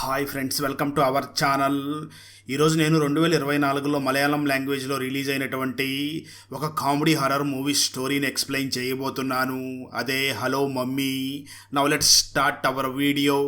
Hi friends welcome to our channel. ఈరోజు నేను రెండు వేల ఇరవై నాలుగులో మలయాళం లాంగ్వేజ్లో రిలీజ్ అయినటువంటి ఒక కామెడీ హర్రర్ మూవీ స్టోరీని ఎక్స్ప్లెయిన్ చేయబోతున్నాను. అదే hello mummy now let start our video.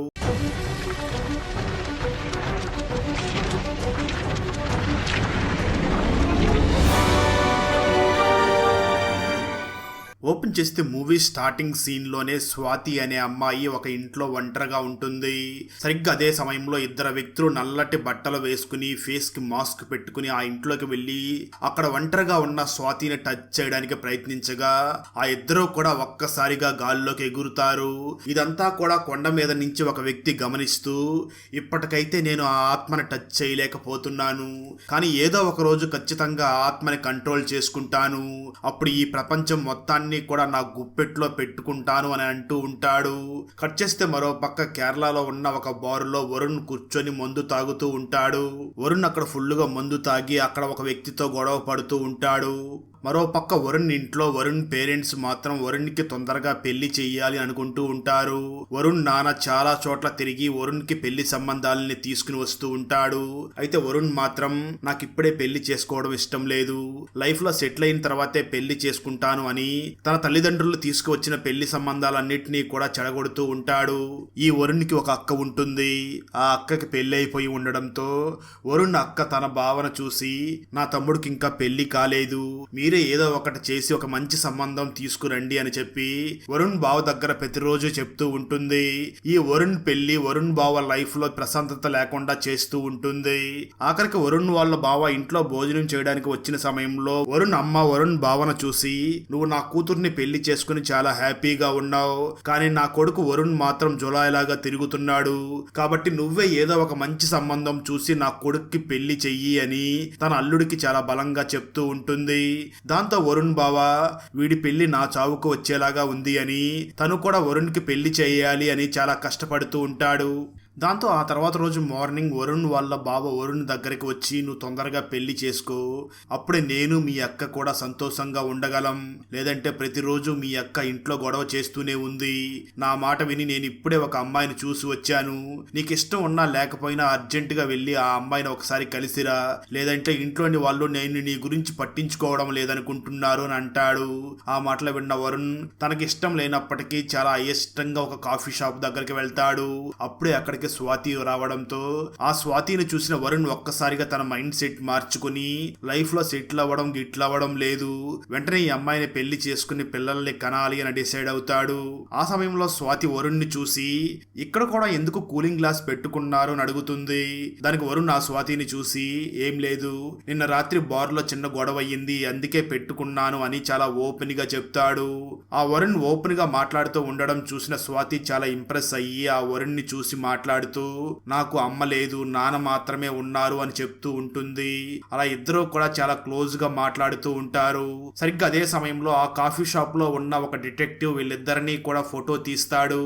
Open చేస్తే మూవీ స్టార్టింగ్ సీన్లోనే స్వాతి అనే అమ్మాయి ఒక ఇంట్లో ఒంటరిగా ఉంటుంది. సరిగ్గా అదే సమయంలో ఇద్దరు వ్యక్తులు నల్లటి బట్టలు వేసుకుని ఫేస్కి మాస్క్ పెట్టుకుని ఆ ఇంట్లోకి వెళ్ళి అక్కడ ఒంటరిగా ఉన్న స్వాతిని టచ్ చేయడానికి ప్రయత్నించగా ఆ ఇద్దరు కూడా ఒక్కసారిగా గాల్లోకి ఎగురుతారు. ఇదంతా కూడా కొండ మీద నుంచి ఒక వ్యక్తి గమనిస్తూ ఇప్పటికైతే నేను ఆ ఆత్మని టచ్ చేయలేకపోతున్నాను. కానీ ఏదో ఒక రోజు ఖచ్చితంగా ఆత్మని కంట్రోల్ చేసుకుంటాను. అప్పుడు ఈ ప్రపంచం మొత్తాన్ని కూడా నా గుప్పెట్లో పెట్టుకుంటాను అని అంటూ ఉంటాడు. కట్ చేస్తే మరో పక్క కేరళలో ఉన్న ఒక బారులో వరుణ్ కూర్చొని మందు తాగుతూ ఉంటాడు. వరుణ్ అక్కడ ఫుల్లుగా మందు తాగి అక్కడ ఒక వ్యక్తితో గొడవ పడుతూ ఉంటాడు. మరో పక్క వరుణ్ ఇంట్లో వరుణ్ పేరెంట్స్ మాత్రం వరుణ్కి తొందరగా పెళ్ళి చేయాలి అనుకుంటూ ఉంటారు. వరుణ్ నాన్న చాలా చోట్ల తిరిగి వరుణ్కి పెళ్ళి సంబంధాలని తీసుకుని వస్తూ ఉంటాడు. అయితే వరుణ్ మాత్రం నాకు ఇప్పుడే పెళ్ళి చేసుకోవడం ఇష్టం లేదు. లైఫ్లో సెటిల్ అయిన తర్వాతే పెళ్ళి చేసుకుంటాను అని తన తల్లిదండ్రులు తీసుకువచ్చిన పెళ్ళి సంబంధాలన్నింటినీ కూడా చెడగొడుతూ ఉంటాడు. ఈ వరుణ్కి ఒక అక్క ఉంటుంది. ఆ అక్కకి పెళ్ళి అయిపోయి ఉండడంతో వరుణ్ అక్క తన భావన చూసి నా తమ్ముడికి ఇంకా పెళ్ళి కాలేదు. మీరు ఏదో ఒకటి చేసి ఒక మంచి సంబంధం తీసుకురండి అని చెప్పి వరుణ్ బావ దగ్గర ప్రతిరోజు చెప్తూ ఉంటుంది. ఈ వరుణ్ పెళ్ళి వరుణ్ బావ లైఫ్లో ప్రశాంతత లేకుండా చేస్తూ ఉంటుంది. ఆఖరికి వరుణ్ వాళ్ళ బావ ఇంట్లో భోజనం చేయడానికి వచ్చిన సమయంలో వరుణ్ అమ్మ వరుణ్ భావన చూసి నువ్వు నా కూతుర్ని పెళ్ళి చేసుకుని చాలా హ్యాపీగా ఉన్నావు. కానీ నా కొడుకు వరుణ్ మాత్రం జులాయిలాగా తిరుగుతున్నాడు. కాబట్టి నువ్వే ఏదో ఒక మంచి సంబంధం చూసి నా కొడుక్కి పెళ్ళి చెయ్యి అని తన అల్లుడికి చాలా బలంగా చెప్తూ ఉంటుంది. దాంతో వరుణ్ బావా వీడి పెళ్ళి నా చావుకు వచ్చేలాగా ఉంది అని తను కూడా వరుణ్కి పెళ్ళి చేయాలి అని చాలా కష్టపడుతూ ఉంటాడు. దాంతో ఆ తర్వాత రోజు మార్నింగ్ వరుణ్ వాళ్ళ బావ వరుణ్ దగ్గరికి వచ్చి నువ్వు తొందరగా పెళ్ళి చేసుకో. అప్పుడే నేను మీ అక్క కూడా సంతోషంగా ఉండగలం. లేదంటే ప్రతిరోజు మీ అక్క ఇంట్లో గొడవ చేస్తూనే ఉంది. నా మాట విని నేను ఇప్పుడే ఒక అమ్మాయిని చూసి వచ్చాను. నీకు ఇష్టం ఉన్నా లేకపోయినా అర్జెంటుగా వెళ్ళి ఆ అమ్మాయిని ఒకసారి కలిసిరా. లేదంటే ఇంట్లోని వాళ్ళు నేను నీ గురించి పట్టించుకోవడం లేదనుకుంటున్నారు అని అంటాడు. ఆ మాటలు విన్న వరుణ్ తనకి ఇష్టం లేనప్పటికీ చాలా అయిష్టంగా ఒక కాఫీ షాప్ దగ్గరికి వెళ్తాడు. అప్పుడే అక్కడికి స్వాతి రావడంతో ఆ స్వాతిని చూసిన వరుణ్ ఒక్కసారిగా తన మైండ్ సెట్ మార్చుకుని లైఫ్లో సెటిల్ అవ్వడం గిట్ల అవ్వడం లేదు. వెంటనే ఈ అమ్మాయిని పెళ్ళి చేసుకుని పిల్లల్ని కనాలి అని డిసైడ్ అవుతాడు. ఆ సమయంలో స్వాతి వరుణ్ని చూసి ఇక్కడ కూడా ఎందుకు కూలింగ్ గ్లాస్ పెట్టుకున్నారు అని అడుగుతుంది. దానికి వరుణ్ ఆ స్వాతిని చూసి ఏం లేదు. నిన్న రాత్రి బార్లో చిన్న గొడవ అయ్యింది. అందుకే పెట్టుకున్నాను అని చాలా ఓపెన్గా చెప్తాడు. ఆ వరుణ్ ఓపెన్గా మాట్లాడుతూ ఉండడం చూసిన స్వాతి చాలా ఇంప్రెస్ అయ్యి ఆ వరుణ్ని చూసి మాట్లాడుతూ నాకు అమ్మ లేదు నాన్న మాత్రమే ఉన్నారు అని చెప్తూ ఉంటుంది. అలా ఇద్దరు కూడా చాలా క్లోజ్గా మాట్లాడుతూ ఉంటారు. సరిగ్గా అదే సమయంలో ఆ కాఫీ షాప్లో ఉన్న ఒక డిటెక్టివ్ వీళ్ళిద్దరినీ కూడా ఫోటో తీస్తాడు.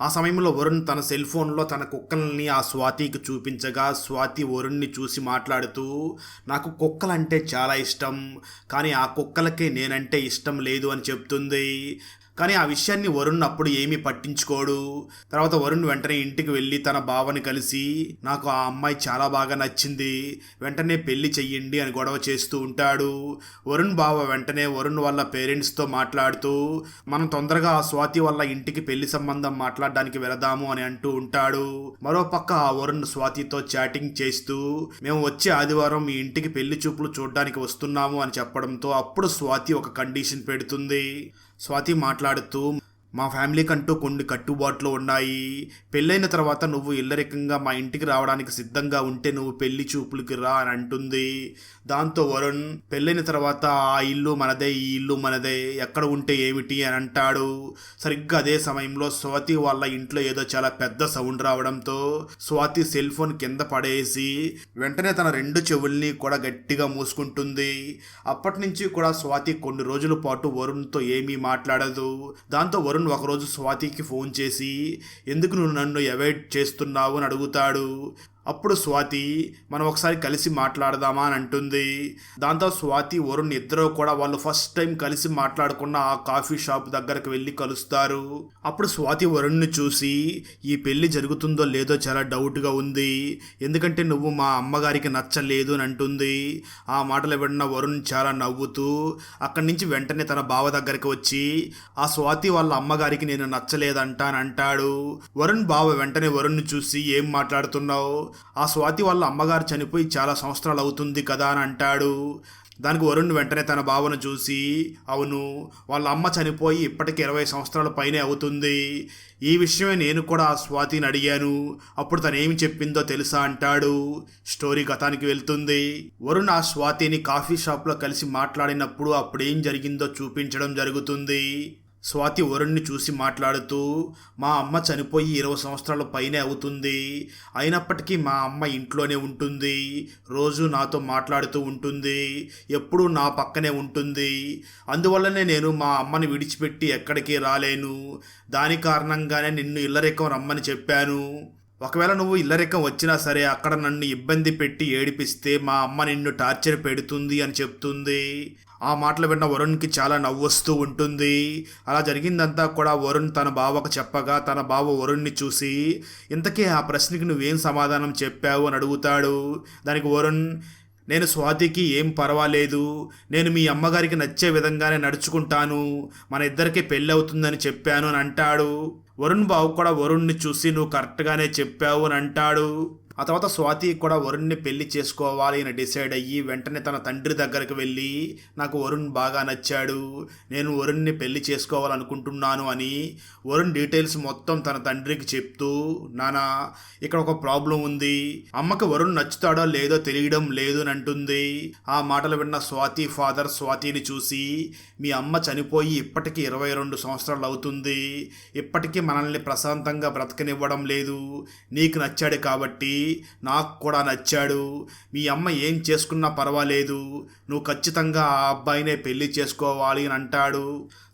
ఆ సమయంలో వరుణ్ తన సెల్ ఫోన్లో తన కుక్కల్ని ఆ స్వాతికి చూపించగా స్వాతి వరుణ్ని చూసి మాట్లాడుతూ నాకు కుక్కలంటే చాలా ఇష్టం కానీ ఆ కుక్కలకే నేనంటే ఇష్టం లేదు అని చెప్తుంది. కానీ ఆ విషయాన్ని వరుణ్ అప్పుడు ఏమీ పట్టించుకోడు. తర్వాత వరుణ్ వెంటనే ఇంటికి వెళ్ళి తన బావని కలిసి నాకు ఆ అమ్మాయి చాలా బాగా నచ్చింది వెంటనే పెళ్ళి చెయ్యండి అని గొడవ చేస్తూ ఉంటాడు. వరుణ్ బావ వెంటనే వరుణ్ వాళ్ళ పేరెంట్స్తో మాట్లాడుతూ మనం తొందరగా ఆ స్వాతి వాళ్ళ ఇంటికి పెళ్ళి సంబంధం మాట్లాడడానికి వెళదాము అని అంటూ ఉంటాడు. మరోపక్క ఆ వరుణ్ స్వాతితో చాటింగ్ చేస్తూ మేము వచ్చే ఆదివారం మీ ఇంటికి పెళ్ళి చూపులు చూడడానికి వస్తున్నాము అని చెప్పడంతో అప్పుడు స్వాతి ఒక కండిషన్ పెడుతుంది. స్వాతి మాట్లాడుతూ మా ఫ్యామిలీ కంటూ కొన్ని కట్టుబాట్లు ఉన్నాయి. పెళ్ళైన తర్వాత నువ్వు ఇల్లరికంగా మా ఇంటికి రావడానికి సిద్ధంగా ఉంటే నువ్వు పెళ్ళి చూపులకి రా అని అంటుంది. దాంతో వరుణ్ పెళ్ళైన తర్వాత ఆ ఇల్లు మనదే ఈ ఇల్లు మనదే ఎక్కడ ఉంటే ఏమిటి అని అంటాడు. సరిగ్గా అదే సమయంలో స్వాతి వాళ్ళ ఇంట్లో ఏదో చాలా పెద్ద సౌండ్ రావడంతో స్వాతి సెల్ ఫోన్ కింద పడేసి వెంటనే తన రెండు చెవుల్ని కూడా గట్టిగా మూసుకుంటుంది. అప్పటి నుంచి కూడా స్వాతి కొన్ని రోజుల పాటు వరుణ్తో ఏమీ మాట్లాడదు. దాంతో వరుణ్ ఒకరోజు స్వాతికి ఫోన్ చేసి ఎందుకు నువ్వు నన్ను అవాయిడ్ చేస్తున్నావు? అని అడుగుతాడు. అప్పుడు స్వాతి మనం ఒకసారి కలిసి మాట్లాడదామా అని అంటుంది. దాంతో స్వాతి వరుణ్ ఇద్దరు కూడా వాళ్ళు ఫస్ట్ టైం కలిసి మాట్లాడుకున్న ఆ కాఫీ షాప్ దగ్గరకు వెళ్ళి కలుస్తారు. అప్పుడు స్వాతి వరుణ్ని చూసి ఈ పెళ్ళి జరుగుతుందో లేదో చాలా డౌట్గా ఉంది. ఎందుకంటే నువ్వు మా అమ్మగారికి నచ్చలేదు అని అంటుంది. ఆ మాటలు విన్న వరుణ్ చాలా నవ్వుతూ అక్కడి నుంచి వెంటనే తన బావ దగ్గరికి వచ్చి ఆ స్వాతి వాళ్ళ అమ్మగారికి నేను నచ్చలేదంట అని అంటాడు. వరుణ్ బావ వెంటనే వరుణ్ని చూసి ఏం మాట్లాడుతున్నావు? ఆ స్వాతి వాళ్ళ అమ్మగారు చనిపోయి చాలా సంవత్సరాలు అవుతుంది కదా అని అంటాడు. దానికి వరుణ్ వెంటనే తన భావన చూసి అవును వాళ్ళ అమ్మ చనిపోయి ఇప్పటికి ఇరవై సంవత్సరాల పైనే అవుతుంది. ఈ విషయమే నేను కూడా ఆ స్వాతిని అడిగాను. అప్పుడు తను ఏమి చెప్పిందో తెలుసా అంటాడు. స్టోరీ గతానికి వెళ్తుంది. వరుణ్ ఆ స్వాతిని కాఫీ షాప్లో కలిసి మాట్లాడినప్పుడు అప్పుడేం జరిగిందో చూపించడం జరుగుతుంది. స్వాతి వరుణ్ణి చూసి మాట్లాడుతూ మా అమ్మ చనిపోయి ఇరవై సంవత్సరాల పైనే అవుతుంది. అయినప్పటికీ మా అమ్మ ఇంట్లోనే ఉంటుంది. రోజు నాతో మాట్లాడుతూ ఉంటుంది. ఎప్పుడూ నా పక్కనే ఉంటుంది. అందువల్లనే నేను మా అమ్మని విడిచిపెట్టి ఎక్కడికి రాలేను. దాని కారణంగానే నిన్ను ఇల్లరికం రమ్మని చెప్పాను. ఒకవేళ నువ్వు ఇల్లరికం వచ్చినా సరే అక్కడ నన్ను ఇబ్బంది పెట్టి ఏడిపిస్తే మా అమ్మ నిన్ను టార్చర్ పెడుతుంది అని చెప్తుంది. ఆ మాటలు విన్న వరుణ్కి చాలా నవ్వొస్తూ ఉంటుంది. అలా జరిగిందంతా కూడా వరుణ్ తన బావకు చెప్పగా తన బావ వరుణ్ని చూసి ఇంతకీ ఆ ప్రశ్నకి నువ్వేం సమాధానం చెప్పావు? అని అడుగుతాడు. దానికి వరుణ్ నేను స్వాతికి ఏం పర్వాలేదు. నేను మీ అమ్మగారికి నచ్చే విధంగానే నడుచుకుంటాను. మన ఇద్దరికి పెళ్ళి అవుతుందని చెప్పాను అని అంటాడు. వరుణ్ బాబు కూడా వరుణ్ని చూసి నువ్వు కరెక్ట్గానే చెప్పావు అని అంటాడు. ఆ తర్వాత స్వాతి కూడా వరుణ్ని పెళ్ళి చేసుకోవాలి అని డిసైడ్ అయ్యి వెంటనే తన తండ్రి దగ్గరికి వెళ్ళి నాకు వరుణ్ బాగా నచ్చాడు నేను వరుణ్ని పెళ్ళి చేసుకోవాలనుకుంటున్నాను అని వరుణ్ డీటెయిల్స్ మొత్తం తన తండ్రికి చెప్తూ నానా ఇక్కడ ఒక ప్రాబ్లం ఉంది. అమ్మకి వరుణ్ నచ్చుతాడో లేదో తెలియడం లేదు అని అంటుంది. ఆ మాటలు విన్న స్వాతి ఫాదర్ స్వాతిని చూసి మీ అమ్మ చనిపోయి ఇప్పటికీ ఇరవై రెండు సంవత్సరాలు అవుతుంది. ఇప్పటికీ మనల్ని ప్రశాంతంగా బ్రతకనివ్వడం లేదు. నీకు నచ్చాడు కాబట్టి నాకు కూడా నచ్చాడు. మీ అమ్మ ఏం చేసుకున్నా పర్వాలేదు. నువ్వు ఖచ్చితంగా ఆ అబ్బాయినే పెళ్ళి చేసుకోవాలి అని అంటాడు.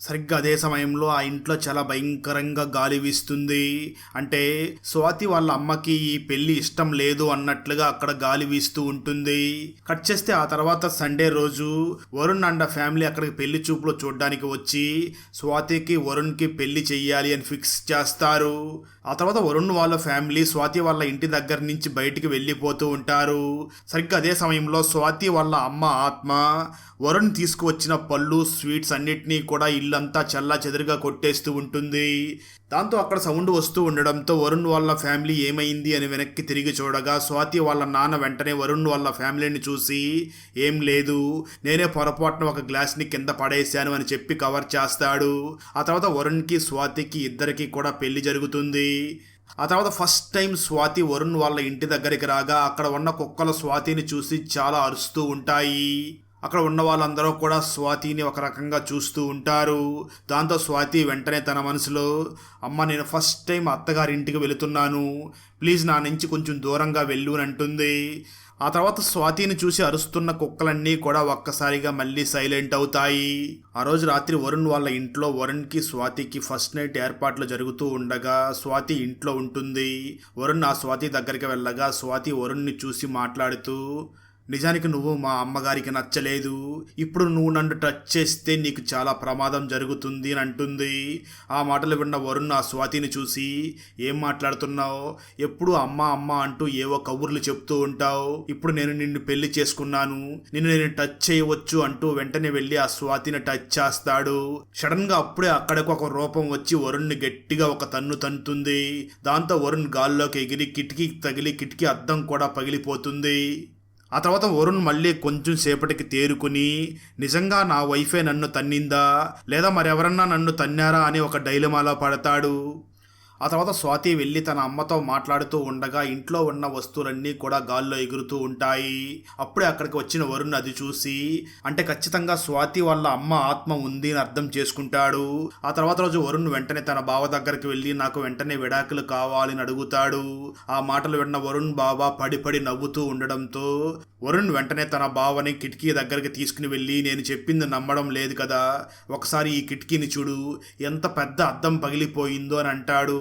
సరిగ్గా అదే సమయంలో ఆ ఇంట్లో చాలా భయంకరంగా గాలి వీస్తుంది. అంటే స్వాతి వాళ్ళ అమ్మకి ఈ పెళ్ళి ఇష్టం లేదు అన్నట్లుగా అక్కడ గాలి వీస్తూ ఉంటుంది. కట్ చేస్తే ఆ తర్వాత సండే రోజు వరుణ్ అండ్ ఫ్యామిలీ అక్కడికి పెళ్ళి చూపులో చూడడానికి వచ్చి స్వాతికి వరుణ్కి పెళ్ళి చెయ్యాలి అని ఫిక్స్ చేస్తారు. ఆ తర్వాత వరుణ్ వాళ్ళ ఫ్యామిలీ స్వాతి వాళ్ళ ఇంటి దగ్గర నుంచి బయటికి వెళ్ళిపోతూ ఉంటారు. సరిగ్గా అదే సమయంలో స్వాతి వాళ్ళ అమ్మ ఆత్మ వరుణ్ తీసుకువచ్చిన పళ్ళు స్వీట్స్ అన్నిటినీ కూడా ఇల్లంతా చల్లా చెదరుగా కొట్టేస్తూ ఉంటుంది. దాంతో అక్కడ సౌండ్ వస్తూ ఉండడంతో వరుణ్ వాళ్ళ ఫ్యామిలీ ఏమైంది అని వెనక్కి తిరిగి చూడగా స్వాతి వాళ్ళ నాన్న వెంటనే వరుణ్ వాళ్ళ ఫ్యామిలీని చూసి ఏం లేదు నేనే పొరపాటున ఒక గ్లాస్ని కింద పడేశాను అని చెప్పి కవర్ చేస్తాడు. ఆ తర్వాత వరుణ్కి స్వాతికి ఇద్దరికి కూడా పెళ్ళి జరుగుతుంది. ఆ తర్వాత ఫస్ట్ టైం స్వాతి వరుణ్ వాళ్ళ ఇంటి దగ్గరికి రాగా అక్కడ ఉన్న కుక్కల స్వాతిని చూసి చాలా అరుస్తూ ఉంటాయి. అక్కడ ఉన్న వాళ్ళందరూ కూడా స్వాతిని ఒక రకంగా చూస్తూ ఉంటారు. దాంతో స్వాతి వెంటనే తన మనసులో అమ్మ నేను ఫస్ట్ టైం అత్తగారి ఇంటికి వెళుతున్నాను. ప్లీజ్ నా నుంచి కొంచెం దూరంగా వెళ్ళు అంటుంది. ఆ తర్వాత స్వాతిని చూసి అరుస్తున్న కుక్కలన్నీ కూడా ఒక్కసారిగా మళ్ళీ సైలెంట్ అవుతాయి. ఆ రోజు రాత్రి వరుణ్ వాళ్ళ ఇంట్లో వరుణ్కి స్వాతికి ఫస్ట్ నైట్ ఏర్పాట్లు జరుగుతూ ఉండగా స్వాతి ఇంట్లో ఉంటుంది. వరుణ్ ఆ స్వాతి దగ్గరికి వెళ్ళగా స్వాతి వరుణ్ని చూసి మాట్లాడుతూ నిజానికి నువ్వు మా అమ్మగారికి నచ్చలేదు. ఇప్పుడు నువ్వు నన్ను టచ్ చేస్తే నీకు చాలా ప్రమాదం జరుగుతుంది అని అంటుంది. ఆ మాటలు విన్న వరుణ్ ఆ స్వాతిని చూసి ఏం మాట్లాడుతున్నావు? ఎప్పుడు అమ్మ అమ్మ అంటూ ఏవో కబుర్లు చెప్తూ ఉంటావు. ఇప్పుడు నేను నిన్ను పెళ్ళి చేసుకున్నాను. నిన్ను నేను టచ్ చేయవచ్చు అంటూ వెంటనే వెళ్ళి ఆ స్వాతిని టచ్ చేస్తాడు. సడన్గా అప్పుడే అక్కడికి ఒక రూపం వచ్చి వరుణ్ని గట్టిగా ఒక తన్ను తంతుంది దాంతో వరుణ్ గాల్లోకి ఎగిరి కిటికీ తగిలి కిటికీ అద్దం కూడా పగిలిపోతుంది. ఆ తర్వాత వరుణ్ మళ్ళీ కొంచెం సేపటికి తేరుకుని నిజంగా నా వైఫే నన్ను తన్నిందా? లేదా మరెవరన్నా నన్ను తన్నారా? అని ఒక డైలమాలో పడతాడు. ఆ తర్వాత స్వాతి వెళ్ళి తన అమ్మతో మాట్లాడుతూ ఉండగా ఇంట్లో ఉన్న వస్తువులన్నీ కూడా గాల్లో ఎగురుతూ ఉంటాయి. అప్పుడే అక్కడికి వచ్చిన వరుణ్ అది చూసి అంటే ఖచ్చితంగా స్వాతి వాళ్ళ అమ్మ ఆత్మ ఉంది అని అర్థం చేసుకుంటాడు. ఆ తర్వాత రోజు వరుణ్ వెంటనే తన బావ దగ్గరికి వెళ్ళి నాకు వెంటనే విడాకులు కావాలని అడుగుతాడు. ఆ మాటలు విన్న వరుణ్ బాబా పడి పడి నవ్వుతూ ఉండడంతో వరుణ్ వెంటనే తన బావని కిటికీ దగ్గరికి తీసుకుని వెళ్ళి నేను చెప్పింది నమ్మడం లేదు కదా ఒకసారి ఈ కిటికీని చూడు ఎంత పెద్ద అద్దం పగిలిపోయిందో అని అంటాడు.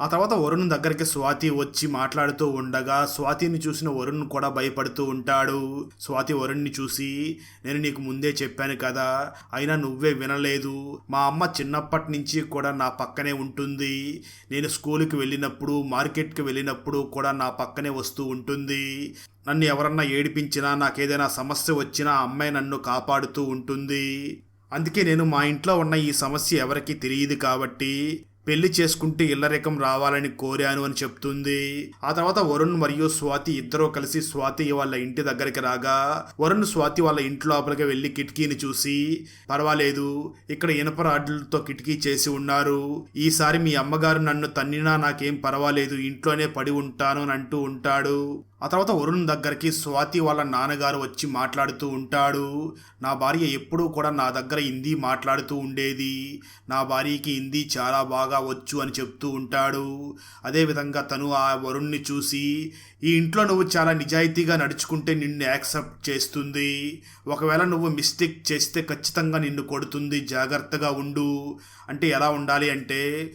ఆ తర్వాత వరుణ్ దగ్గరికి స్వాతి వచ్చి మాట్లాడుతూ ఉండగా స్వాతిని చూసిన వరుణ్ కూడా భయపడుతూ ఉంటాడు. స్వాతి వరుణ్ని చూసి నేను నీకు ముందే చెప్పాను కదా అయినా నువ్వే వినలేదు. మా అమ్మ చిన్నప్పటి నుంచి కూడా నా పక్కనే ఉంటుంది. నేను స్కూల్కి వెళ్ళినప్పుడు మార్కెట్కి వెళ్ళినప్పుడు కూడా నా పక్కనే వస్తూ ఉంటుంది. నన్ను ఎవరన్నా ఏడిపించినా నాకేదైనా సమస్య వచ్చినా అమ్మాయి నన్ను కాపాడుతూ ఉంటుంది. అందుకే నేను మా ఇంట్లో ఉన్న ఈ సమస్య ఎవరికీ తెలియదు కాబట్టి పెళ్ళి చేసుకుంటే ఇల్లరికం రావాలని కోరాను అని చెప్తుంది. ఆ తర్వాత వరుణ్ మరియు స్వాతి ఇద్దరూ కలిసి స్వాతి వాళ్ళ ఇంటి దగ్గరికి రాగా వరుణ్ స్వాతి వాళ్ళ ఇంటి లోపలికి వెళ్ళి కిటికీని చూసి పర్వాలేదు ఇక్కడ ఇనప రాడ్లతో కిటికీ చేసి ఉన్నారు. ఈసారి మీ అమ్మగారు నన్ను తన్నినా నాకేం పర్వాలేదు ఇంట్లోనే పడి ఉంటాను అని అంటూ ఉంటాడు. ఆ తర్వాత వరుణ్ దగ్గరికి స్వాతి వాళ్ళ నాన్నగారు వచ్చి మాట్లాడుతూ ఉంటాడు. నా భార్య ఎప్పుడూ కూడా నా దగ్గర హిందీ మాట్లాడుతూ ఉండేది. నా భార్యకి హిందీ చాలా బాగా వచ్చు అని చెప్తూ ఉంటాడు. అదేవిధంగా తను ఆ వరుణ్ణి చూసి ఈ ఇంట్లో నువ్వు చాలా నిజాయితీగా నడుచుకుంటే నిన్ను యాక్సెప్ట్ చేస్తుంది. ఒకవేళ నువ్వు మిస్టేక్ చేస్తే ఖచ్చితంగా నిన్ను కొడుతుంది. జాగ్రత్తగా ఉండు. అంటే ఎలా ఉండాలి అంటే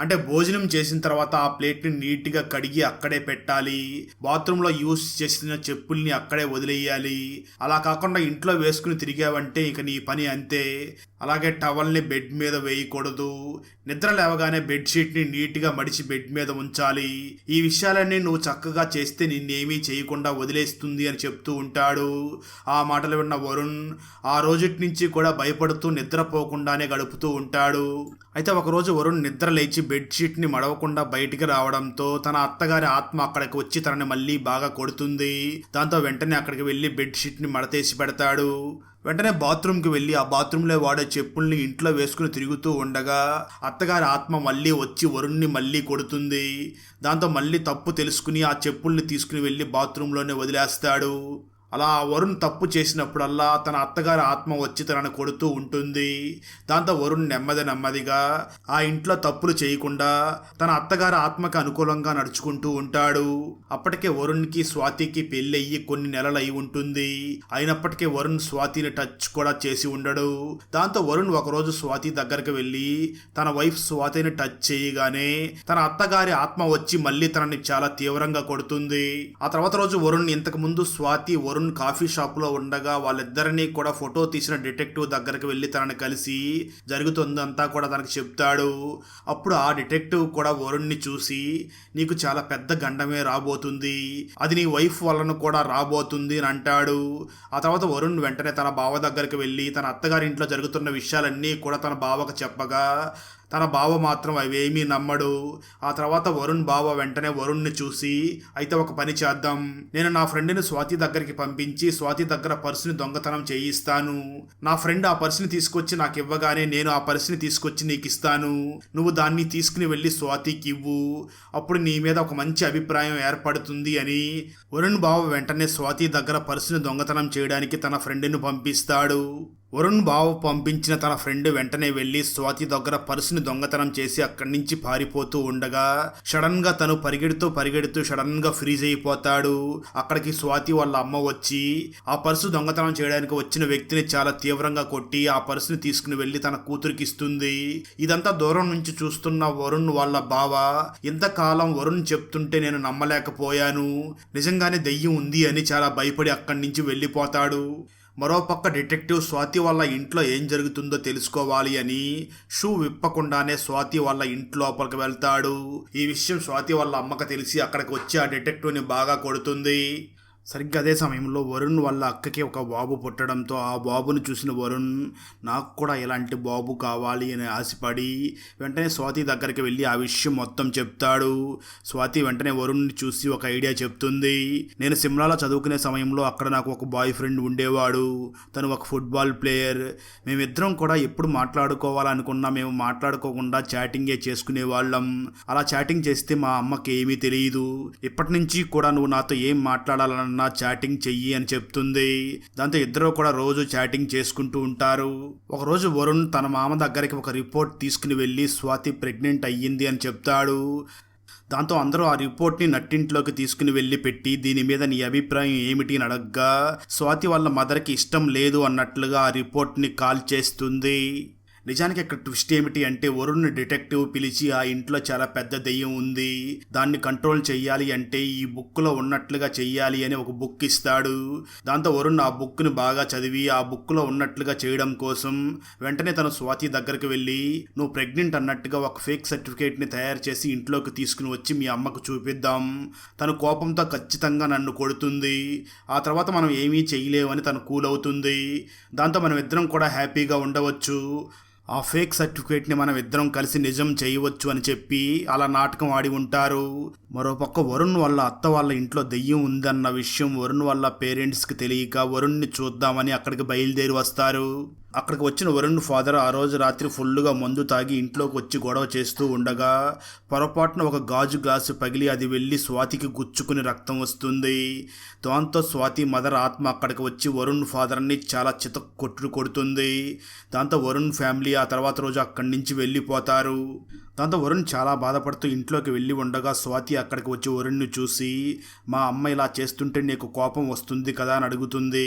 అంటే భోజనం చేసిన తర్వాత ఆ ప్లేట్ని నీట్గా కడిగి అక్కడే పెట్టాలి. బాత్రూంలో యూస్ చేసిన చెప్పుల్ని అక్కడే వదిలేయాలి. అలా కాకుండా ఇంట్లో వేసుకుని తిరిగావంటే ఇక నీ పని అంతే. అలాగే టవల్ని బెడ్ మీద వేయకూడదు. నిద్ర లేవగానే బెడ్షీట్ని నీట్గా మడిచి బెడ్ మీద ఉంచాలి. ఈ విషయాలన్నీ నువ్వు చక్కగా చేస్తే నిన్నేమీ చేయకుండా వదిలేస్తుంది అని చెప్తూ ఉంటాడు. ఆ మాటలు విన్న వరుణ్ ఆ రోజుటి నుంచి కూడా భయపడుతూ నిద్రపోకుండానే గడుపుతూ ఉంటాడు. అయితే ఒకరోజు వరుణ్ నిద్ర లేచి బెడ్షీట్ని మడవకుండా బయటికి రావడంతో తన అత్తగారి ఆత్మ అక్కడికి వచ్చి తనని మళ్ళీ బాగా కొడుతుంది. దాంతో వెంటనే అక్కడికి వెళ్ళి బెడ్షీట్ని మడతేసి పెడతాడు. వెంటనే బాత్రూమ్కి వెళ్ళి ఆ బాత్రూంలో వాడే చెప్పుల్ని ఇంట్లో వేసుకుని తిరుగుతూ ఉండగా అత్తగారి ఆత్మ మళ్ళీ వచ్చి వరుణ్ణి మళ్ళీ కొడుతుంది. దాంతో మళ్ళీ తప్పు తెలుసుకుని ఆ చెప్పుల్ని తీసుకుని వెళ్ళి బాత్రూంలోనే వదిలేస్తాడు. అలా వరుణ్ తప్పు చేసినప్పుడల్లా తన అత్తగారి ఆత్మ వచ్చి తనను కొడుతూ ఉంటుంది. దాంతో వరుణ్ నెమ్మది నెమ్మదిగా ఆ ఇంట్లో తప్పులు చేయకుండా తన అత్తగారి ఆత్మకి అనుకూలంగా నడుచుకుంటూ ఉంటాడు. అప్పటికే వరుణ్కి స్వాతికి పెళ్ళయ్యి కొన్ని నెలలు అయి ఉంటుంది. అయినప్పటికీ వరుణ్ స్వాతిని టచ్ కూడా చేసి ఉండడు. దాంతో వరుణ్ ఒకరోజు స్వాతి దగ్గరికి వెళ్ళి తన వైఫ్ స్వాతిని టచ్ చేయగానే తన అత్తగారి ఆత్మ వచ్చి మళ్ళీ తనని చాలా తీవ్రంగా కొడుతుంది. ఆ తర్వాత రోజు వరుణ్ ఇంతకు ముందు స్వాతి వరుణ్ కాఫీ షాప్లో ఉండగా వాళ్ళిద్దరినీ కూడా ఫోటో తీసిన డిటెక్టివ్ దగ్గరికి వెళ్ళి తనని కలిసి జరుగుతుందంతా కూడా తనకు చెప్తాడు. అప్పుడు ఆ డిటెక్టివ్ కూడా వరుణ్ణి చూసి నీకు చాలా పెద్ద గండమే రాబోతుంది. అది నీ వైఫ్ వలన కూడా రాబోతుంది అని అంటాడు. ఆ తర్వాత వరుణ్ వెంటనే తన బావ దగ్గరికి వెళ్ళి తన అత్తగారింట్లో జరుగుతున్న విషయాలన్నీ కూడా తన బావకు చెప్పగా తన బావ మాత్రం అవేమీ నమ్మడు. ఆ తర్వాత వరుణ్ బావ వెంటనే వరుణ్ని చూసి అయితే ఒక పని చేద్దాం. నేను నా ఫ్రెండ్ని స్వాతి దగ్గరికి పంపించి స్వాతి దగ్గర పర్సుని దొంగతనం చేయిస్తాను. నా ఫ్రెండ్ ఆ పర్సుని తీసుకొచ్చి నాకు ఇవ్వగానే నేను ఆ పర్సుని తీసుకొచ్చి నీకు ఇస్తాను. నువ్వు దాన్ని తీసుకుని వెళ్ళి స్వాతికి ఇవ్వు. అప్పుడు నీ మీద ఒక మంచి అభిప్రాయం ఏర్పడుతుంది అని వరుణ్ బావ వెంటనే స్వాతి దగ్గర పర్సుని దొంగతనం చేయడానికి తన ఫ్రెండ్ని పంపిస్తాడు. వరుణ్ బావ పంపించిన తన ఫ్రెండ్ వెంటనే వెళ్ళి స్వాతి దగ్గర పర్సుని దొంగతనం చేసి అక్కడి నుంచి పారిపోతూ ఉండగా సడన్గా తను పరిగెడుతూ పరిగెడుతూ సడన్గా ఫ్రీజ్ అయిపోతాడు. అక్కడికి స్వాతి వాళ్ళ అమ్మ వచ్చి ఆ పర్సు దొంగతనం చేయడానికి వచ్చిన వ్యక్తిని చాలా తీవ్రంగా కొట్టి ఆ పర్సుని తీసుకుని వెళ్ళి తన కూతురికి ఇస్తుంది. ఇదంతా దూరం నుంచి చూస్తున్న వరుణ్ వాళ్ళ బావ ఇంతకాలం వరుణ్ చెప్తుంటే నేను నమ్మలేకపోయాను. నిజంగానే దెయ్యం ఉంది అని చాలా భయపడి అక్కడి నుంచి వెళ్ళిపోతాడు. మరోపక్క డిటెక్టివ్ స్వాతి వాళ్ళ ఇంట్లో ఏం జరుగుతుందో తెలుసుకోవాలి అని షూ విప్పకుండానే స్వాతి వాళ్ళ ఇంటి లోపలికి వెళ్తాడు. ఈ విషయం స్వాతి వాళ్ళ అమ్మకు తెలిసి అక్కడికి వచ్చి ఆ డిటెక్టివ్ని బాగా కొడుతుంది. సరిగ్గా అదే సమయంలో వరుణ్ వాళ్ళ అక్కకి ఒక బాబు పుట్టడంతో ఆ బాబును చూసిన వరుణ్ నాకు కూడా ఇలాంటి బాబు కావాలి అని ఆశపడి వెంటనే స్వాతి దగ్గరికి వెళ్ళి ఆ విషయం మొత్తం చెప్తాడు. స్వాతి వెంటనే వరుణ్ని చూసి ఒక ఐడియా చెప్తుంది. నేను సిమ్లాలో చదువుకునే సమయంలో అక్కడ నాకు ఒక బాయ్ ఫ్రెండ్ ఉండేవాడు. తను ఒక ఫుట్బాల్ ప్లేయర్. మేమిద్దరం కూడా ఎప్పుడు మాట్లాడుకోవాలనుకున్నా మేము మాట్లాడుకోకుండా చాటింగే చేసుకునే వాళ్ళం. అలా చాటింగ్ చేస్తే మా అమ్మకి ఏమీ తెలియదు ఇప్పటి నుంచి కూడా నువ్వు నాతో ఏం మాట్లాడాలని మాట్లాడాలన్నా చాటింగ్ చెయ్యి అని చెప్తుంది. దాంతో ఇద్దరు కూడా రోజు చాటింగ్ చేసుకుంటూ ఉంటారు. ఒకరోజు వరుణ్ తన మామ దగ్గరికి ఒక రిపోర్ట్ తీసుకుని వెళ్ళి స్వాతి ప్రెగ్నెంట్ అయ్యింది అని చెప్తాడు. దాంతో అందరూ ఆ రిపోర్ట్ని నట్టింట్లోకి తీసుకుని వెళ్ళి పెట్టి దీని మీద నీ అభిప్రాయం ఏమిటి అని అడగ్గా స్వాతి వాళ్ళ మదర్కి ఇష్టం లేదు అన్నట్లుగా ఆ రిపోర్ట్ని కాల్ చేస్తుంది. నిజానికి ఇక్కడ ట్విస్ట్ ఏమిటి అంటే వరుణ్ డిటెక్టివ్ పిలిచి ఆ ఇంట్లో చాలా పెద్ద దెయ్యం ఉంది. దాన్ని కంట్రోల్ చెయ్యాలి అంటే ఈ బుక్లో ఉన్నట్లుగా చెయ్యాలి అని ఒక బుక్ ఇస్తాడు. దాంతో వరుణ్ ఆ బుక్ని బాగా చదివి ఆ బుక్లో ఉన్నట్లుగా చేయడం కోసం వెంటనే తన స్వాతి దగ్గరికి వెళ్ళి నువ్వు ప్రెగ్నెంట్ అన్నట్టుగా ఒక ఫేక్ సర్టిఫికేట్ని తయారు చేసి ఇంట్లోకి తీసుకుని వచ్చి మీ అమ్మకు చూపిద్దాం. తన కోపంతో ఖచ్చితంగా నన్ను కొడుతుంది. ఆ తర్వాత మనం ఏమీ చేయలేమని తను కూల్ అవుతుంది. దాంతో మనం ఇద్దరం కూడా హ్యాపీగా ఉండవచ్చు. ఆ ఫేక్ సర్టిఫికేట్ని మనం ఇద్దరం కలిసి నిజం చేయవచ్చు అని చెప్పి అలా నాటకం ఆడి ఉంటారు. మరోపక్క వరుణ్ వాళ్ళ అత్త వాళ్ళ ఇంట్లో దెయ్యం ఉందన్న విషయం వరుణ్ వాళ్ళ పేరెంట్స్కి తెలియక వరుణ్ని చూద్దామని అక్కడికి బయలుదేరి వస్తారు. అక్కడికి వచ్చిన వరుణ్ ఫాదర్ ఆ రోజు రాత్రి ఫుల్గా మందు తాగి ఇంట్లోకి వచ్చి గొడవ చేస్తూ ఉండగా పొరపాటున ఒక గాజు గ్లాసు పగిలి అది వెళ్ళి స్వాతికి గుచ్చుకుని రక్తం వస్తుంది. దాంతో స్వాతి మదర్ ఆత్మ అక్కడికి వచ్చి వరుణ్ ఫాదర్ని చాలా చిత కొట్టుడు కొడుతుంది. దాంతో వరుణ్ ఫ్యామిలీ ఆ తర్వాత రోజు అక్కడి నుంచి వెళ్ళిపోతారు. దాంతో వరుణ్ చాలా బాధపడుతూ ఇంట్లోకి వెళ్ళి ఉండగా స్వాతి అక్కడికి వచ్చి వరుణ్ని చూసి మా అమ్మ ఇలా చేస్తుంటే నీకు కోపం వస్తుంది కదా అని అడుగుతుంది.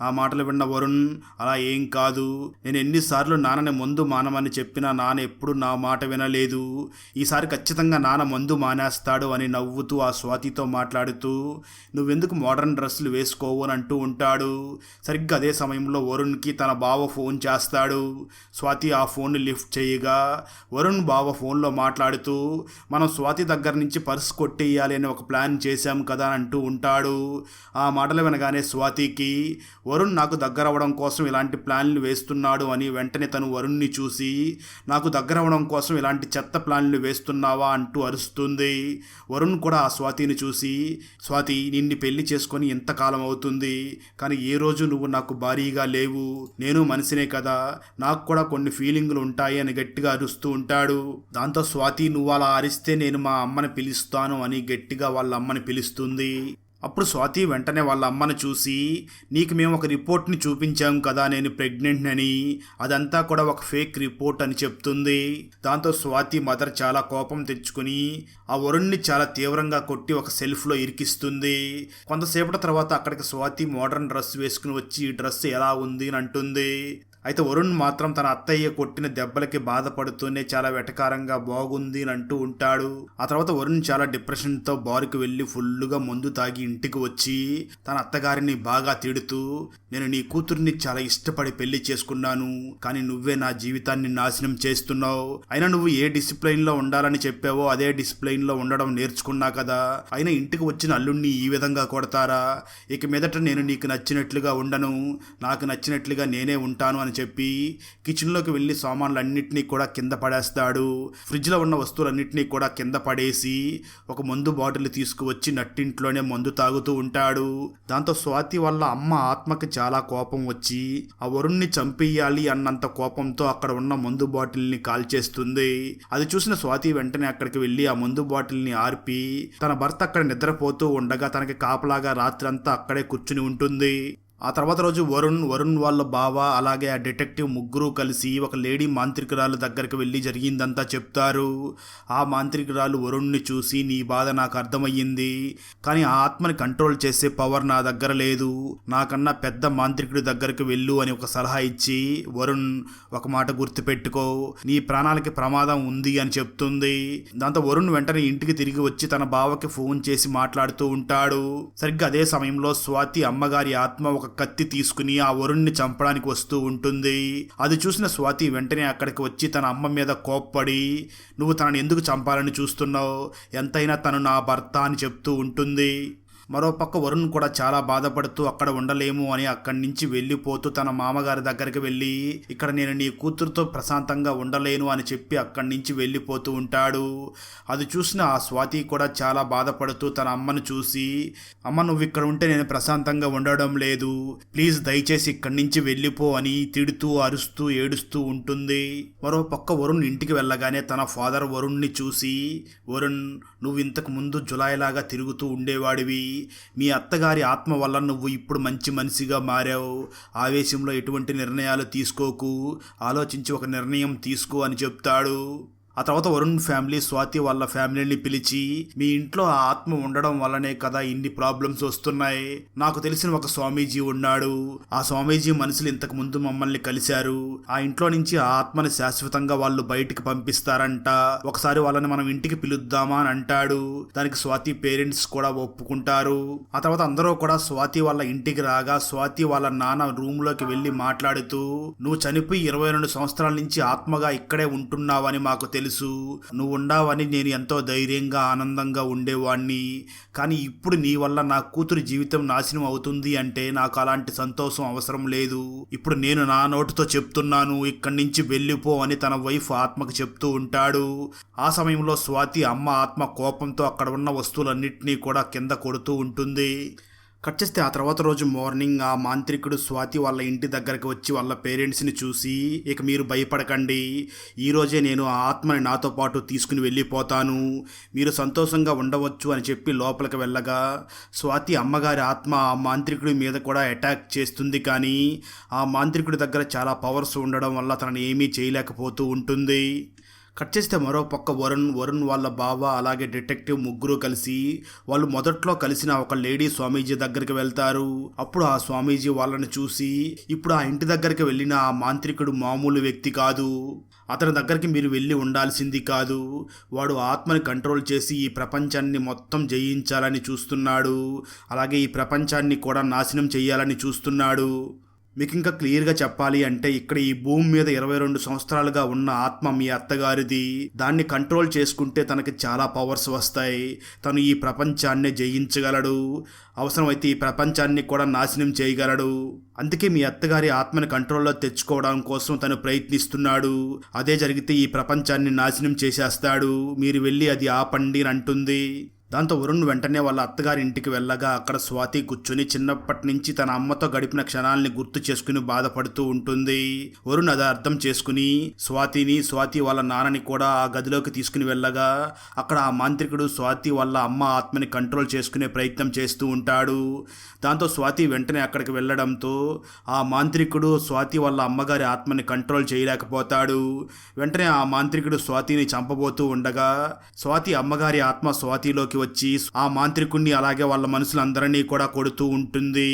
ఆ మాటలు విన్న వరుణ్ అలా ఏం కాదు. నేను ఎన్నిసార్లు నాన్నని మందు మానమని చెప్పినా నాన్న ఎప్పుడు నా మాట వినలేదు. ఈసారి ఖచ్చితంగా నాన్న మందు మానేస్తాడు అని నవ్వుతూ ఆ స్వాతితో మాట్లాడుతూ నువ్వెందుకు మోడర్న్ డ్రెస్సులు వేసుకోవు? అని అంటూ ఉంటాడు. సరిగ్గా అదే సమయంలో వరుణ్కి తన బావ ఫోన్ చేస్తాడు. స్వాతి ఆ ఫోన్ని లిఫ్ట్ చేయగా వరుణ్ బావ ఫోన్లో మాట్లాడుతూ మనం స్వాతి దగ్గర నుంచి పర్స్ కొట్టేయాలి అని ఒక ప్లాన్ చేశాం కదా అని అంటూ ఉంటాడు. ఆ మాటలు వినగానే స్వాతికి వరుణ్ నాకు దగ్గర అవ్వడం కోసం ఇలాంటి ప్లాన్లు వేస్తున్నాడు అని వెంటనే తను వరుణ్ని చూసి నాకు దగ్గర కోసం ఇలాంటి చెత్త ప్లాన్లు వేస్తున్నావా? అంటూ అరుస్తుంది. వరుణ్ కూడా ఆ స్వాతిని చూసి స్వాతి నిన్ను పెళ్ళి చేసుకొని ఎంతకాలం అవుతుంది. కానీ ఏ రోజు నువ్వు నాకు భారీగా లేవు. నేను మనిషినే కదా. నాకు కూడా కొన్ని ఫీలింగ్లు ఉంటాయి అని గట్టిగా అరుస్తూ ఉంటాడు. దాంతో స్వాతి నువ్వు అలా అరిస్తే నేను మా అమ్మని పిలుస్తాను అని గట్టిగా వాళ్ళ అమ్మని పిలుస్తుంది. అప్పుడు స్వాతి వెంటనే వాళ్ళ అమ్మను చూసి నీకు మేము ఒక రిపోర్ట్ని చూపించాం కదా నేను ప్రెగ్నెంట్ అని అదంతా కూడా ఒక ఫేక్ రిపోర్ట్ అని చెప్తుంది. దాంతో స్వాతి మదర్ చాలా కోపం తెచ్చుకుని ఆ వరుణ్ణి చాలా తీవ్రంగా కొట్టి ఒక సెల్ఫ్లో ఇరికిస్తుంది. కొంతసేపటి తర్వాత అక్కడికి స్వాతి మోడర్న్ డ్రెస్ వేసుకుని వచ్చి ఈ డ్రెస్ ఎలా ఉంది? అని అంటుంది. అయితే వరుణ్ మాత్రం తన అత్తయ్య కొట్టిన దెబ్బలకి బాధపడుతూనే చాలా వెటకారంగా బాగుంది అని అంటూ ఉంటాడు. ఆ తర్వాత వరుణ్ చాలా డిప్రెషన్తో బారుకు వెళ్ళి ఫుల్గా మందు తాగి ఇంటికి వచ్చి తన అత్తగారిని బాగా తిడుతూ నేను నీ కూతుర్ని చాలా ఇష్టపడి పెళ్ళి చేసుకున్నాను కానీ నువ్వే నా జీవితాన్ని నాశనం చేస్తున్నావు. అయినా నువ్వు ఏ డిసిప్లైన్లో ఉండాలని చెప్పావో అదే డిసిప్లైన్లో ఉండడం నేర్చుకున్నా కదా. అయినా ఇంటికి వచ్చిన అల్లుణ్ణి ఈ విధంగా కొడతారా? ఇక మీదట నేను నీకు నచ్చినట్లుగా ఉండను. నాకు నచ్చినట్లుగా నేనే ఉంటాను అని చెప్పి కిచెన్లోకి వెళ్ళి సామాన్లు అన్నింటినీ కూడా కింద పడేస్తాడు. ఫ్రిడ్జ్లో ఉన్న వస్తువులన్నింటినీ కూడా కింద పడేసి ఒక మందు బాటిల్ తీసుకువచ్చి నట్టింట్లోనే మందు తాగుతూ ఉంటాడు. దాంతో స్వాతి వల్ల అమ్మ ఆత్మకి చాలా కోపం వచ్చి ఆ వరుణ్ణి చంపేయాలి అన్నంత కోపంతో అక్కడ ఉన్న మందు బాటిల్ని కాల్చేస్తుంది. అది చూసిన స్వాతి వెంటనే అక్కడికి వెళ్ళి ఆ మందు బాటిల్ని ఆర్పి తన భర్త అక్కడ నిద్రపోతూ ఉండగా తనకి కాపలాగా రాత్రంతా అక్కడే కూర్చుని ఉంటుంది. ఆ తర్వాత రోజు వరుణ్ వరుణ్ వాళ్ళ బావ అలాగే ఆ డిటెక్టివ్ ముగ్గురు కలిసి ఒక లేడీ మాంత్రికురాలు దగ్గరికి వెళ్ళి జరిగిందంతా చెప్తారు. ఆ మాంత్రికురాలు వరుణ్ణి చూసి నీ బాధ నాకు అర్థమయ్యింది కానీ ఆ ఆత్మని కంట్రోల్ చేసే పవర్ నా దగ్గర లేదు. నాకన్నా పెద్ద మాంత్రికుడి దగ్గరికి వెళ్ళు అని ఒక సలహా ఇచ్చి వరుణ్ ఒక మాట గుర్తుపెట్టుకో. నీ ప్రాణాలకి ప్రమాదం ఉంది అని చెప్తుంది. దాంతో వరుణ్ వెంటనే ఇంటికి తిరిగి వచ్చి తన బావకి ఫోన్ చేసి మాట్లాడుతూ ఉంటాడు. సరిగ్గా అదే సమయంలో స్వాతి అమ్మగారి ఆత్మ ఒక కత్తి తీసుకుని ఆ వరుణ్ణి చంపడానికి వస్తూ ఉంటుంది. అది చూసిన స్వాతి వెంటనే అక్కడికి వచ్చి తన అమ్మ మీద కోప్పడి నువ్వు తనని ఎందుకు చంపాలని చూస్తున్నావు? ఎంతైనా తను నా భర్త అని చెప్తూ ఉంటుంది. మరోపక్క వరుణ్ కూడా చాలా బాధపడుతూ అక్కడ ఉండలేము అని అక్కడి నుంచి వెళ్ళిపోతూ తన మామగారి దగ్గరికి వెళ్ళి ఇక్కడ నేను నీ కూతురుతో ప్రశాంతంగా ఉండలేను అని చెప్పి అక్కడి నుంచి వెళ్ళిపోతూ ఉంటాడు. అది చూసిన ఆ స్వాతి కూడా చాలా బాధపడుతూ తన అమ్మను చూసి అమ్మ నువ్వు ఇక్కడ ఉంటే నేను ప్రశాంతంగా ఉండడం లేదు. ప్లీజ్ దయచేసి ఇక్కడి నుంచి వెళ్ళిపో అని తిడుతూ అరుస్తూ ఏడుస్తూ ఉంటుంది. మరో పక్క వరుణ్ ఇంటికి వెళ్ళగానే తన ఫాదర్ వరుణ్ని చూసి వరుణ్ నువ్వు ఇంతకు ముందు జులాయిలాగా తిరుగుతూ ఉండేవాడివి. మీ అత్తగారి ఆత్మ వల్ల నువ్వు ఇప్పుడు మంచి మనిషిగా మారావు. ఆవేశంలో ఎటువంటి నిర్ణయాలు తీసుకోకు. ఆలోచించి ఒక నిర్ణయం తీసుకో అని చెప్తాడు. ఆ తర్వాత వరుణ్ ఫ్యామిలీ స్వాతి వాళ్ళ ఫ్యామిలీని పిలిచి మీ ఇంట్లో ఆ ఆత్మ ఉండడం వల్లనే కదా ఇన్ని ప్రాబ్లమ్స్ వస్తున్నాయి? నాకు తెలిసిన ఒక స్వామీజీ ఉన్నాడు. ఆ స్వామీజీ మనుషులు ఇంతకు ముందు మమ్మల్ని కలిశారు. ఆ ఇంట్లో నుంచి ఆ ఆత్మని శాశ్వతంగా వాళ్ళు బయటికి పంపిస్తారంట. ఒకసారి వాళ్ళని మనం ఇంటికి పిలుద్దామా అని అంటాడు. దానికి స్వాతి పేరెంట్స్ కూడా ఒప్పుకుంటారు. ఆ తర్వాత అందరూ కూడా స్వాతి వాళ్ళ ఇంటికి రాగా స్వాతి వాళ్ళ నాన్న రూమ్లోకి వెళ్ళి మాట్లాడుతూ నువ్వు చనిపోయి ఇరవై రెండు సంవత్సరాల నుంచి ఆత్మగా ఇక్కడే ఉంటున్నావని మాకు తెలుసు నువ్వు ఉండావని నేను ఎంతో ధైర్యంగా ఆనందంగా ఉండేవాణ్ణి. కానీ ఇప్పుడు నీ వల్ల నా కూతురు జీవితం నాశనం అవుతుంది అంటే నాకు అలాంటి సంతోషం అవసరం లేదు. ఇప్పుడు నేను నా నోటితో చెప్తున్నాను ఇక్కడి నుంచి వెళ్ళిపో అని తన వైఫ్ ఆత్మకు చెప్తూ ఉంటాడు. ఆ సమయంలో స్వాతి అమ్మ ఆత్మ కోపంతో అక్కడ ఉన్న వస్తువులన్నింటినీ కూడా కింద కొడుతూ ఉంటుంది. కట్ చేస్తే ఆ తర్వాత రోజు మార్నింగ్ ఆ మాంత్రికుడు స్వాతి వాళ్ళ ఇంటి దగ్గరకు వచ్చి వాళ్ళ పేరెంట్స్ని చూసి ఇక మీరు భయపడకండి. ఈరోజే నేను ఆ ఆత్మని నాతో పాటు తీసుకుని వెళ్ళిపోతాను. మీరు సంతోషంగా ఉండవచ్చు అని చెప్పి లోపలికి వెళ్ళగా స్వాతి అమ్మగారి ఆత్మ ఆ మాంత్రికుడి మీద కూడా అటాక్ చేస్తుంది కానీ ఆ మాంత్రికుడి దగ్గర చాలా పవర్స్ ఉండడం వల్ల తనని ఏమీ చేయలేకపోతూ ఉంటుంది. కట్ చేస్తే మరో పక్క వరుణ్ వరుణ్ వాళ్ళ బావ అలాగే డిటెక్టివ్ ముగ్గురు కలిసి వాళ్ళు మొదట్లో కలిసిన ఒక లేడీ స్వామీజీ దగ్గరికి వెళ్తారు. అప్పుడు ఆ స్వామీజీ వాళ్ళని చూసి ఇప్పుడు ఆ ఇంటి దగ్గరికి వెళ్ళిన ఆ మాంత్రికుడు మామూలు వ్యక్తి కాదు. అతని దగ్గరికి మీరు వెళ్ళి ఉండాల్సింది కాదు. వాడు ఆత్మని కంట్రోల్ చేసి ఈ ప్రపంచాన్ని మొత్తం జయించాలని చూస్తున్నాడు. అలాగే ఈ ప్రపంచాన్ని కూడా నాశనం చేయాలని చూస్తున్నాడు. మీకు ఇంకా క్లియర్గా చెప్పాలి అంటే ఇక్కడ ఈ భూమి మీద ఇరవై రెండు సంవత్సరాలుగా ఉన్న ఆత్మ మీ అత్తగారిది. దాన్ని కంట్రోల్ చేసుకుంటే తనకి చాలా పవర్స్ వస్తాయి. తను ఈ ప్రపంచాన్ని జయించగలడు. అవసరమైతే ఈ ప్రపంచాన్ని కూడా నాశనం చేయగలడు. అందుకే మీ అత్తగారి ఆత్మని కంట్రోల్లో తెచ్చుకోవడం కోసం తను ప్రయత్నిస్తున్నాడు. అదే జరిగితే ఈ ప్రపంచాన్ని నాశనం చేసేస్తాడు. మీరు వెళ్ళి అది ఆపండి అంటుంది. దాంతో వరుణ్ వెంటనే వాళ్ళ అత్తగారి ఇంటికి వెళ్ళగా అక్కడ స్వాతి కూర్చుని చిన్నప్పటి నుంచి తన అమ్మతో గడిపిన క్షణాలని గుర్తు చేసుకుని బాధపడుతూ ఉంటుంది. వరుణ్ అది అర్థం చేసుకుని స్వాతిని స్వాతి వాళ్ళ నాన్నని కూడా ఆ గదిలోకి తీసుకుని వెళ్ళగా అక్కడ ఆ మాంత్రికుడు స్వాతి వాళ్ళ అమ్మ ఆత్మని కంట్రోల్ చేసుకునే ప్రయత్నం చేస్తూ ఉంటాడు. దాంతో స్వాతి వెంటనే అక్కడికి వెళ్ళడంతో ఆ మాంత్రికుడు స్వాతి వాళ్ళ అమ్మగారి ఆత్మని కంట్రోల్ చేయలేకపోతాడు. వెంటనే ఆ మాంత్రికుడు స్వాతిని చంపబోతూ ఉండగా స్వాతి అమ్మగారి ఆత్మ స్వాతిలోకి వచ్చి ఆ మాంత్రికుణ్ణి అలాగే వాళ్ళ మనుషులందరినీ కూడా కొడుతూ ఉంటుంది.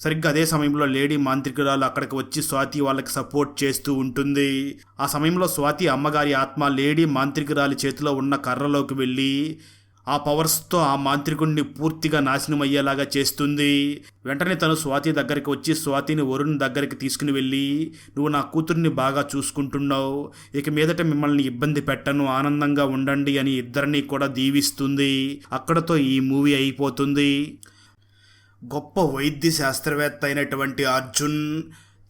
సరిగ్గా అదే సమయంలో లేడీ మాంత్రికురాలు అక్కడికి వచ్చి స్వాతి వాళ్ళకి సపోర్ట్ చేస్తూ ఉంటుంది. ఆ సమయంలో స్వాతి అమ్మగారి ఆత్మ లేడీ మాంత్రికురాలి చేతిలో ఉన్న కర్రలోకి వెళ్ళి ఆ పవర్స్తో ఆ మాంత్రికుడిని పూర్తిగా నాశనం అయ్యేలాగా చేస్తుంది. వెంటనే తను స్వాతి దగ్గరికి వచ్చి స్వాతిని వరుణ్ దగ్గరికి తీసుకుని వెళ్ళి నువ్వు నా కూతుర్ని బాగా చూసుకుంటున్నావు. ఇక మీదట మిమ్మల్ని ఇబ్బంది పెట్టను. ఆనందంగా ఉండండి అని ఇద్దరిని కూడా దీవిస్తుంది. అక్కడతో ఈ మూవీ అయిపోతుంది. గొప్ప వైద్య శాస్త్రవేత్త అయినటువంటి అర్జున్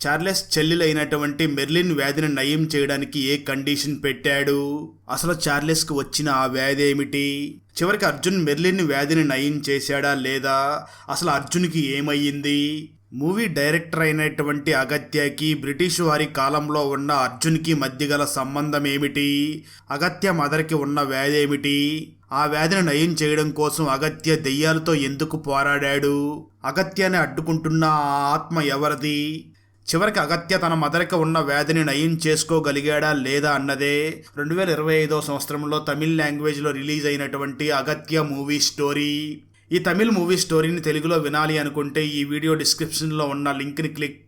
చార్లెస్ చెల్లెలైనటువంటి మెర్లిన్ వ్యాధిని నయం చేయడానికి ఏ కండిషన్ పెట్టాడు? అసలు చార్లెస్కి వచ్చిన ఆ వ్యాధి ఏమిటి? చివరికి అర్జున్ మెర్లిన్ వ్యాధిని నయం చేశాడా లేదా? అసలు అర్జున్కి ఏమయ్యింది? మూవీ డైరెక్టర్ అయినటువంటి అగత్యకి బ్రిటిష్ వారి కాలంలో ఉన్న అర్జున్కి మధ్య గల సంబంధం ఏమిటి? అగత్య మదర్కి ఉన్న వ్యాధి ఏమిటి? ఆ వ్యాధిని నయం చేయడం కోసం అగత్య దెయ్యాలతో ఎందుకు పోరాడాడు? అగత్యాన్ని అడ్డుకుంటున్న ఆ ఆత్మ ఎవరిది? చివరికి అగత్య తన మదరికి ఉన్న వ్యాధిని నయం చేసుకోగలిగాడా లేదా అన్నదే. రెండు వేల ఇరవై ఐదో సంవత్సరంలో తమిళ్ లాంగ్వేజ్లో రిలీజ్ అయినటువంటి అగత్య మూవీ స్టోరీ. ఈ తమిళ్ మూవీ స్టోరీని తెలుగులో వినాలి అనుకుంటే ఈ వీడియో డిస్క్రిప్షన్లో ఉన్న లింక్ని క్లిక్